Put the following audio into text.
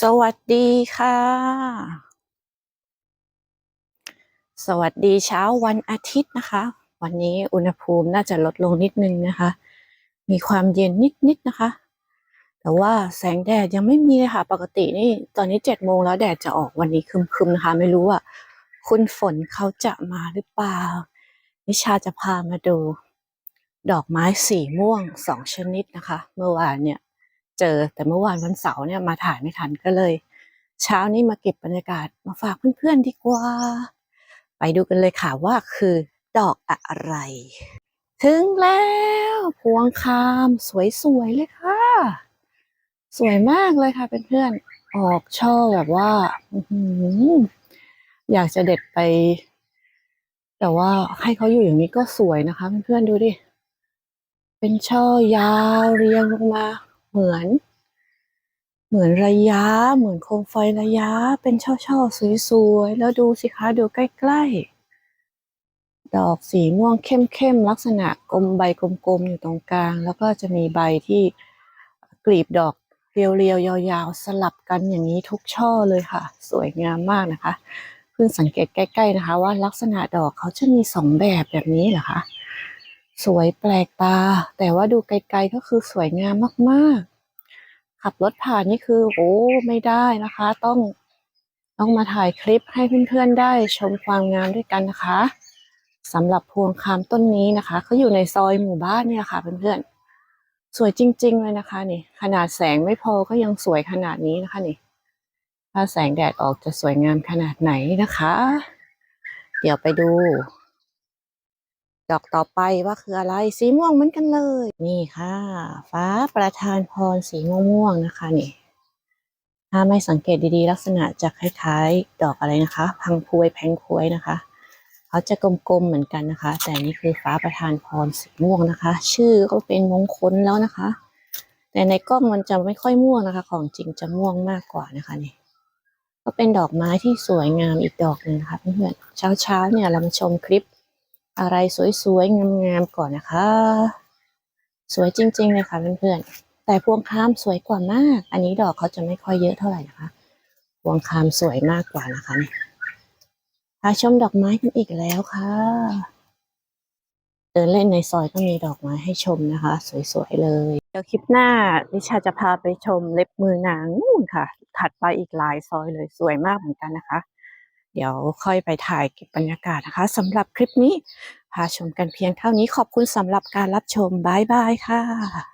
สวัสดีค่ะ สวัสดีเช้าวันอาทิตย์นะคะ วันนี้อุณหภูมิน่าจะลดลงนิดนึงนะคะ มีความเย็นนิดๆนะคะ แต่ว่าแสงแดดยังไม่มีเลยค่ะ ปกตินี่ตอนนี้เจ็ดโมงแล้วแดดจะออกวันนี้คึมๆนะคะ ไม่รู้ว่าคุณฝนเขาจะมาหรือเปล่า นิชาจะพามาดู ดอกไม้สีม่วงสองชนิดนะคะ เมื่อวานเนี่ย เจอ แต่เมื่อวานวันเสาร์เนี่ยมาถ่ายไม่ทันก็เลย เช้านี้มาเก็บบรรยากาศมาฝากเพื่อนๆดีกว่า ไปดูกันเลยค่ะว่าคือดอกอะไร ถึงแล้วพวงคามสวยๆเลยค่ะ สวยมากเลยค่ะเพื่อนๆออกช่อแบบว่าอื้อหืออยากจะเด็ดไป แต่ว่าให้เขาอยู่อย่างนี้ก็สวยนะคะเพื่อนๆดูดิเป็นช่อยาวเรียงลงมา เหมือน เหมือนระยะ เหมือนโคมไฟระยะ เป็นช่อๆสวยๆ แล้วดูสิคะดูใกล้ๆ ดอกสีม่วงเข้มๆ ลักษณะกลมใบกลมๆ อยู่ตรงกลาง แล้วก็จะมีใบที่กลีบดอกเรียวๆ ยาวๆ สลับกันอย่างนี้ทุกช่อเลยค่ะ สวยงามมากนะคะเพิ่งสังเกตใกล้ ๆ นะคะ ว่าลักษณะดอกเขาจะมีสองแบบแบบนี้เหรอคะ สวยแปลกตา แต่ว่าดูไกลๆก็คือสวยงามมากๆ ขับรถผ่านนี่คือโอ้ไม่ได้นะคะ ต้องต้องมาถ่ายคลิปให้เพื่อนๆได้ชมความงามด้วยกันนะคะสำหรับพวงคามต้นนี้นะคะเขาอยู่ในซอยหมู่บ้านเนี่ยค่ะเพื่อนๆสวยจริง ๆ เลยนะคะนี่ ขนาดแสงไม่พอก็ยังสวยขนาดนี้นะคะนี่ถ้าแสงแดดออกจะสวยงามขนาดไหนนะคะ เดี๋ยวไปดู ดอกต่อไปว่าคืออะไรสีม่วงเหมือนกันเลย นี่ค่ะ ฟ้าประทานพรสีม่วงๆนะคะนี่ถ้าไม่สังเกตดีๆ ลักษณะจะคล้ายๆ ดอกอะไรนะคะ พังพวยแพงพวยนะคะเขาจะกลมๆเหมือนกันนะคะ แต่นี่คือฟ้าประทานพรสีม่วงนะคะ ชื่อก็เป็นมงคลแล้วนะคะ แต่ในกล้องมันจะไม่ค่อยม่วงนะคะ ของจริงจะม่วงมากกว่านะคะนี่ก็เป็นดอกไม้ที่สวยงามอีกดอกหนึ่งนะคะเพื่อนๆเช้าๆเนี่ยเรามาชมคลิป อะไรสวยๆ งามๆ ก่อนนะคะ สวยจริง ๆ เลยค่ะเพื่อนๆ แต่พวงคามสวยกว่ามาก อันนี้ดอกเขาจะไม่ค่อยเยอะเท่าไหร่นะคะ พวงคามสวยมากกว่านะคะพาชมดอกไม้กันอีกแล้วค่ะ เดินเล่นในซอยก็มีดอกไม้ให้ชมนะคะ สวยๆ เลย เดี๋ยวคลิปหน้านิชาจะพาไปชมเล็บมือนางนู่นค่ะ ถัดไปอีกหลายซอยเลยสวยมากเหมือนกันนะคะ เดี๋ยวค่อยไปถ่ายเก็บบรรยากาศนะคะสำหรับคลิปนี้พาชมกันเพียงเท่านี้ขอบคุณสำหรับการรับชมบายบายค่ะ